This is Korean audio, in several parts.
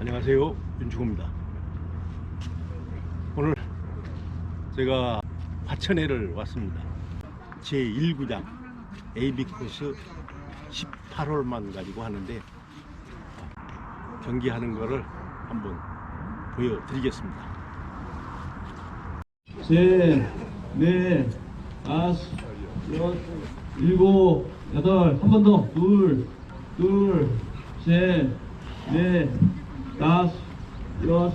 안녕하세요. 윤중호입니다. 오늘 제가 화천회를 왔습니다. 제1구장 AB 코스 18홀만 가지고 하는데 어, 경기하는 거를 한번 보여드리겠습니다. 셋, 넷, 다섯, 여섯, 일곱, 여덟, 한 번 더. 둘, 둘, 셋, 넷, 다섯, 여섯,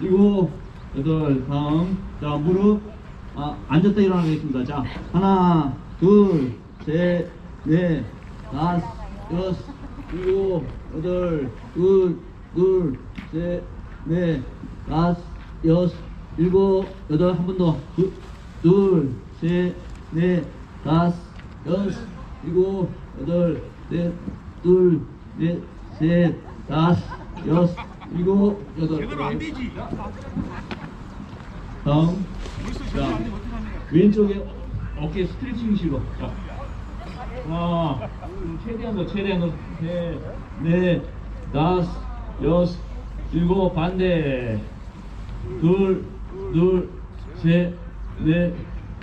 일곱, 여덟, 다음. 자, 무릎. 아, 앉았다 일어나겠습니다. 자, 하나, 둘, 셋, 넷, 다섯, 여섯, 일곱, 여덟, 둘, 둘, 셋, 넷, 다섯, 여섯, 일곱, 여덟, 한 번 더. 둘, 둘, 셋, 넷, 다섯, 여섯, 일곱, 여덟, 넷, 둘, 넷, 셋, 다섯, 여섯, 일곱, 여덟. 되지. 다음. 자, 왼쪽에 어깨 스트레칭식으로. 자, 하나, 둘, 최대한 더, 최대한 더. 셋, 넷, 다섯, 여섯, 일곱, 반대. 둘, 둘, 셋, 넷,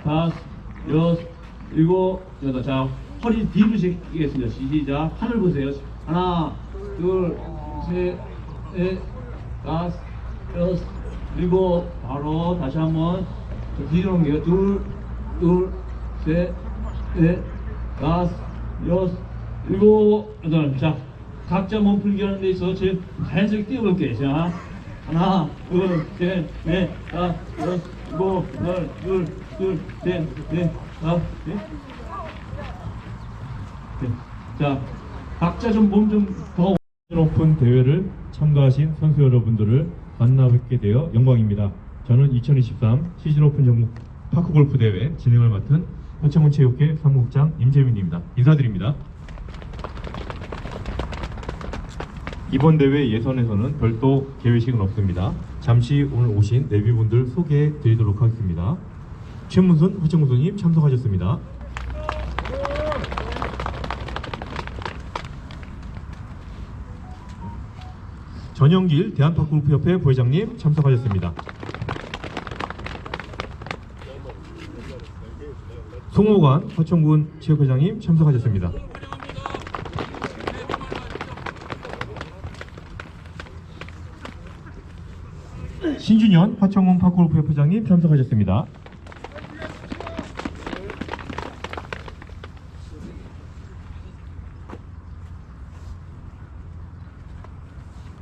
다섯, 여섯, 일곱, 여덟. 자, 허리 뒤로 제끼겠습니다. 시작. 하늘 보세요. 하나, 둘, 셋, 넷, 다섯, 여섯, 일곱. 바로 다시 한번 자, 뒤로 옮겨요. 둘, 둘, 셋, 넷, 다섯, 여섯, 일곱, 여덟. 자, 각자 몸 풀기 하는 데 있어서 제일 자연스럽게 뛰어볼게요. 자, 하나, 둘, 셋, 넷, 다섯, 여섯, 일곱, 여덟, 둘, 둘, 셋, 넷, 다섯, 넷. 네. 자, 각자 좀 몸 좀 더. 오픈 대회를 참가하신 선수 여러분들을 만나 뵙게 되어 영광입니다. 저는 2023 시즌 오픈 전국 파크 골프 대회 진행을 맡은 화천군 체육회 사무국장 임재민입니다. 인사드립니다. 이번 대회 예선에서는 별도 개회식은 없습니다. 잠시 오늘 오신 내비분들 소개해 드리도록 하겠습니다. 최문순 화천군 선님 참석하셨습니다. 전영길 대한파크골프협회 부회장님 참석하셨습니다. 송호관 화천군 체육회장님 참석하셨습니다. 신준현 화천군 파크골프협회장님 참석하셨습니다.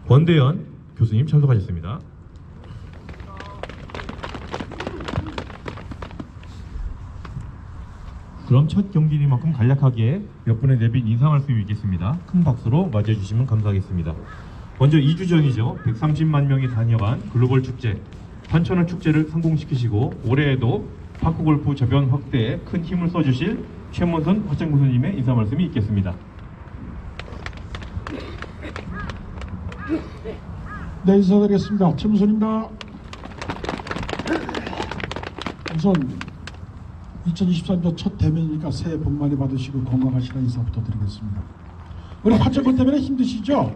권대현 교수님 참석하셨습니다. 그럼 첫 경기니만큼 간략하게 몇 분의 내빈 인사 말씀이 있겠습니다. 큰 박수로 맞이해 주시면 감사하겠습니다. 먼저 2주 전이죠. 130만 명이 다녀간 글로벌 축제 환천원 축제를 성공시키시고 올해에도 파크 골프 저변 확대에 큰 힘을 써주실 최문선 화창 교수님의 인사 말씀이 있겠습니다. 네, 인사드리겠습니다. 최무선입니다. 우선 2023년 첫 대면이니까 새해 복 많이 받으시고 건강하시라 인사부터 드리겠습니다. 우리 화천군 때문에 힘드시죠?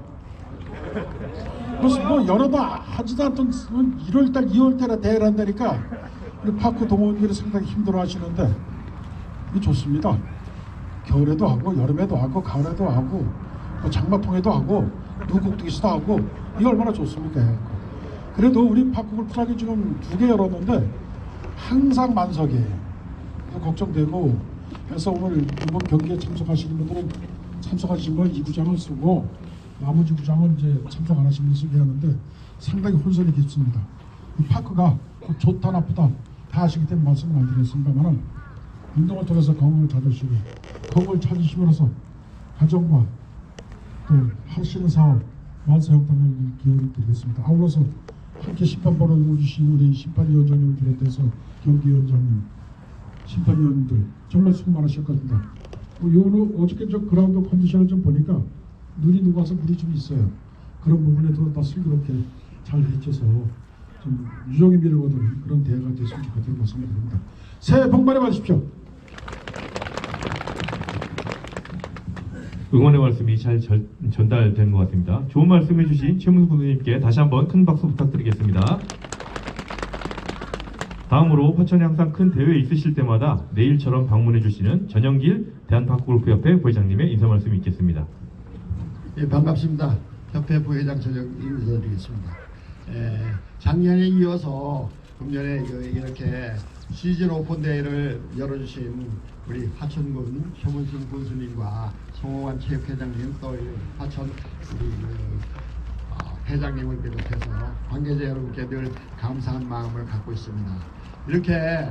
무슨 뭐 여러도 하지도 않던 1월달, 2월달에 대회를 한다니까 우리 파크 동호원들이 상당히 힘들어 하시는데 이게 좋습니다. 겨울에도 하고 여름에도 하고 가을에도 하고 뭐 장마통에도 하고 누국뚝에서도 하고 이게 얼마나 좋습니까? 그래도 우리 파크골 프락이 지금 두 개 열었는데 항상 만석이에요. 걱정되고 그래서 오늘 이번 경기에 참석하시는 분들은 참석하신 건 이 구장을 쓰고 나머지 구장은 이제 참석 안 하시는 분들 하는데 상당히 혼선이 깊습니다. 이 파크가 뭐 좋다 나쁘다 다 아시기 때문에 말씀을 안 드렸습니다만은 운동을 통해서 건강을 찾으시고 건강을 찾으심으로써 가정과 또 하시는 사업 만사 형통을 기원을 드리겠습니다. 아울러서 함께 심판보러 오주신 우리 심판위원장님을 비롯해서 경기위원장님, 심판위원들 정말 수고 겁니다. 뭐 요는 어저께 저 그라운드 컨디션을 좀 보니까 눈이 녹아서 물이 좀 있어요. 그런 부분에도 다 슬기롭게 잘 해쳐서 좀 유종의 미를 얻은 그런 대회가 됐으면 좋겠다는 말씀을 드립니다. 새해 복 많이 받으십시오. 응원의 말씀이 잘 절- 전달된 것 같습니다. 좋은 말씀 해 주신 최문수 군수님께 다시 한번 큰 박수 부탁드리겠습니다. 다음으로 화천에 항상 큰 대회 있으실 때마다 내일처럼 방문해 주시는 전영길 대한파크골프협회 부회장님의 인사 말씀이 있겠습니다. 예, 반갑습니다. 협회 부회장 전역 인사드리겠습니다. 예, 작년에 이어서 금년에 그 이렇게 시즌 오픈 대회를 열어주신 우리 화천군 최문순 군수님과 송호관 체육회장님 또이 화천 우리 그 어, 회장님을 비롯해서 관계자 여러분께 늘 감사한 마음을 갖고 있습니다. 이렇게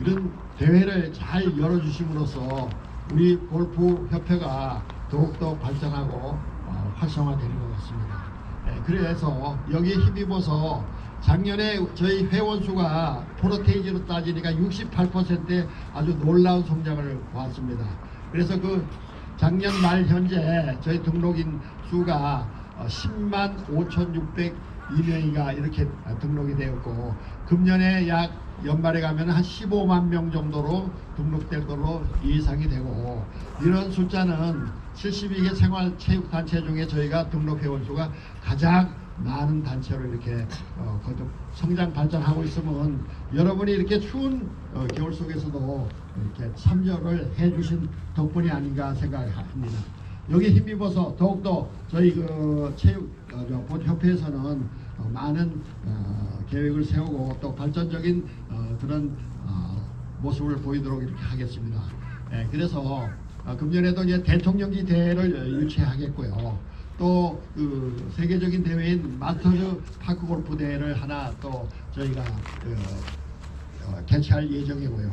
이런 대회를 잘 열어주심으로써 우리 골프 협회가 더욱더 발전하고 어, 활성화되는 것 같습니다. 예, 그래서 여기에 힘입어서 작년에 저희 회원 수가 프로테이지로 따지니까 68%의 아주 놀라운 성장을 보았습니다. 그래서 그 작년 말 현재 저희 등록인 수가 어, 10만 5,602명이가 이렇게 등록이 되었고 금년에 약 연말에 가면 한 15만 명 정도로 등록될 걸로 예상이 되고 이런 숫자는 72개 생활체육단체 중에 저희가 등록 회원 수가 가장 많은 단체로 이렇게 어, 성장 발전하고 있으면 여러분이 이렇게 추운 어, 겨울 속에서도 이렇게 참여를 해주신 덕분이 아닌가 생각합니다. 여기 힘입어서 더욱더 저희 그 체육 어, 어, 많은 어, 계획을 세우고 또 발전적인 어, 그런 어, 모습을 보이도록 이렇게 하겠습니다. 예, 그래서 어, 금년에도 이제 대통령기 대회를 어, 유치하겠고요. 또 그 세계적인 대회인 마스터즈 파크 골프 대회를 하나 또 저희가 그, 어, 개최할 예정이고요.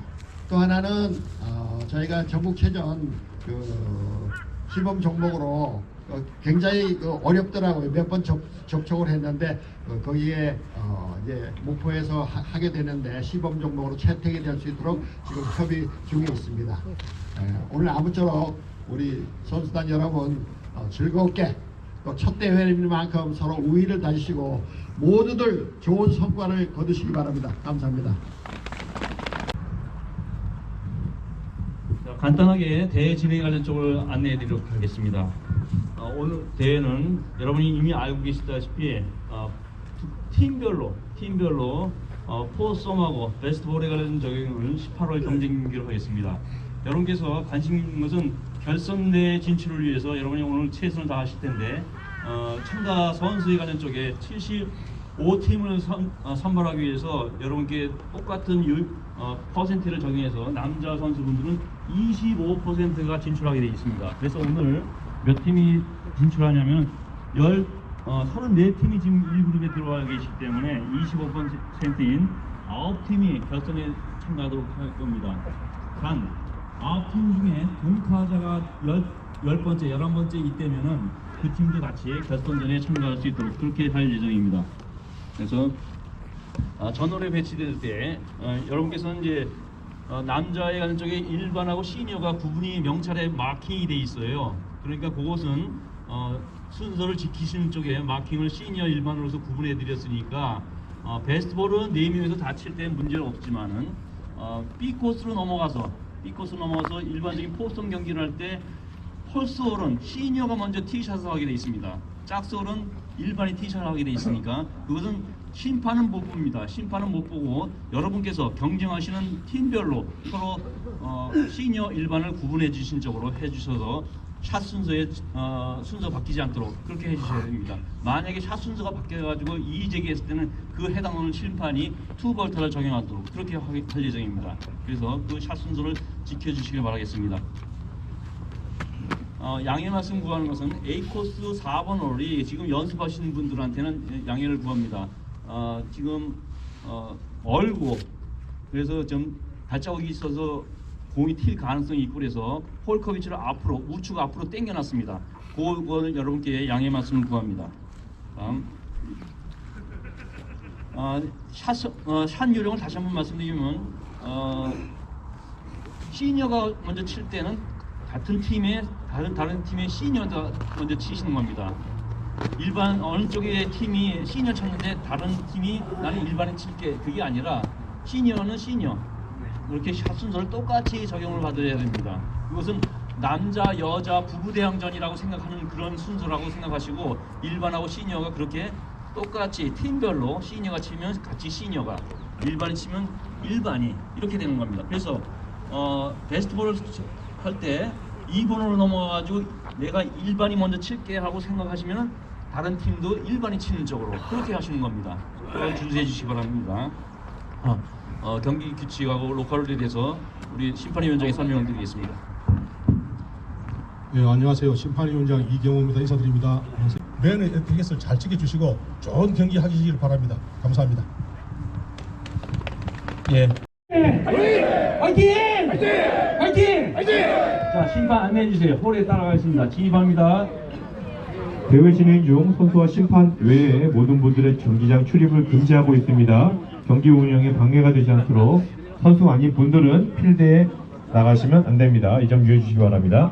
또 하나는 어, 저희가 전국체전 그 시범 종목으로 어, 굉장히 그 어렵더라고요. 몇 번 접촉을 했는데 어, 거기에 어, 이제 목포에서 하, 게 되는데 시범 종목으로 채택이 될 수 있도록 지금 협의 중에 있습니다. 에, 오늘 아무쪼록 우리 선수단 여러분 어, 즐겁게 또 첫 대회인 만큼 서로 우위를 다지시고 모두들 좋은 성과를 거두시기 바랍니다. 감사합니다. 자, 간단하게 대회 진행 관련 쪽을 안내해 드리도록 하겠습니다. 어, 오늘 대회는 여러분이 이미 알고 계시다시피 어, 팀별로 팀별로 어, 포썸하고 베스트볼에 관련 적용을 18월 경쟁 경기로 하겠습니다. 여러분께서 관심 있는 것은 결선대 진출을 위해서 여러분이 오늘 최선을 다하실 텐데 어, 참가 선수에 관련 쪽에 75팀을 선, 어, 선발하기 위해서 여러분께 똑같은 유, 어, 퍼센트를 적용해서 남자 선수분들은 25%가 진출하게 되어 있습니다. 그래서 오늘 몇 팀이 진출하냐면 열 어, 34팀이 지금 1그룹에 들어와 계시기 때문에 25%인 9팀이 결선에 참가하도록 할 겁니다. 단 9팀 중에 동타자가 10, 10번째, 11번째 이때면은 그 팀도 같이 결선전에 참가할 수 있도록 그렇게 할 예정입니다. 그래서 아, 전월에 배치될 때 어, 여러분께서는 이제 어, 남자에 가는 쪽에 일반하고 시니어가 구분이 명찰에 마킹이 돼 있어요. 그러니까 그것은 어, 순서를 지키시는 쪽에 마킹을 시니어 일반으로서 구분해 드렸으니까 어, 베스트볼은 4명에서 다칠 때 문제는 없지만은 어, B 코스로 넘어가서 코스로 넘어가서 일반적인 포스턴 경기를 할 때 홀스홀은 시니어가 먼저 티샷을 하게 돼 있습니다. 짝스홀은 일반이 티샷을 하게 돼 있으니까 그것은 심판은 못 봅니다. 심판은 못 보고 여러분께서 경쟁하시는 팀별로 서로 어, 시니어 일반을 구분해 주신 쪽으로 해주셔서 샷 순서에 어, 순서 바뀌지 않도록 그렇게 해주셔야 됩니다. 만약에 샷 순서가 바뀌어가지고 이의 제기했을 때는 그 해당하는 심판이 투벌타를 적용하도록 그렇게 하- 할 예정입니다. 그래서 그 샷 순서를 지켜주시길 바라겠습니다. 어, 양해 말씀 구하는 것은 A 코스 4번 홀이 지금 연습하시는 분들한테는 양해를 구합니다. 어, 지금 어, 얼고 그래서 좀 발자국이 있어서 공이 튈 가능성이 있고 그래서 홀커 위치를 앞으로 우측 앞으로 당겨놨습니다. 그거를 여러분께 양해 말씀을 구합니다. 다음. 어, 샷, 어, 샷 요령을 다시 한번 말씀드리면 어, 시니어가 먼저 칠 때는 같은 팀의 다른 다른 팀의 시니어가 먼저 치시는 겁니다. 일반 어느 쪽의 팀이 시니어 쳤는데 다른 팀이 나는 일반에 칠게 그게 아니라 시니어는 시니어 이렇게 샷 순서를 똑같이 적용을 받아야 됩니다. 이것은 남자 여자 부부 대항전이라고 생각하는 그런 순서라고 생각하시고 일반하고 시니어가 그렇게 똑같이 팀별로 시니어가 치면 같이 시니어가 일반이 치면 일반이 이렇게 되는 겁니다. 그래서 어, 베스트볼을 할 때 2번으로 넘어가가지고 내가 일반이 먼저 칠게 하고 생각하시면은 다른 팀도 일반이 치는 쪽으로 그렇게 하시는 겁니다. 그걸 준수해 주시기 바랍니다. 어, 어, 경기 규칙하고 로컬에 대해서 우리 심판위원장이 설명을 드리겠습니다. 네, 안녕하세요. 심판위원장 이경호입니다. 인사드립니다. 매너 에티켓을 잘 지켜주시고 좋은 경기 하시길 바랍니다. 감사합니다. 예. 화이팅! 화이팅! 화이팅! 자 심판 안내해 주세요. 홀에 따라가겠습니다. 진입합니다. 대회 진행 중 선수와 심판 외에 모든 분들의 경기장 출입을 금지하고 있습니다. 경기 운영에 방해가 되지 않도록 선수 아닌 분들은 필드에 나가시면 안 됩니다. 이 점 유의해 주시기 바랍니다.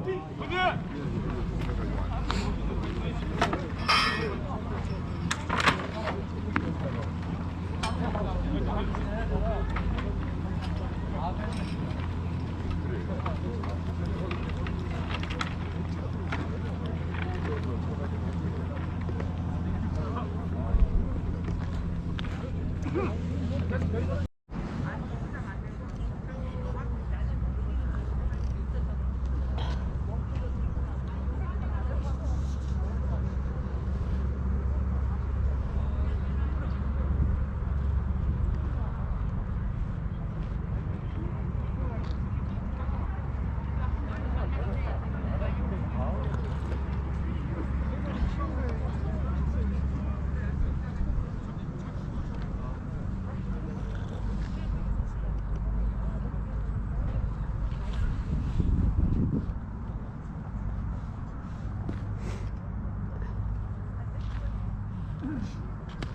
Mm-hmm.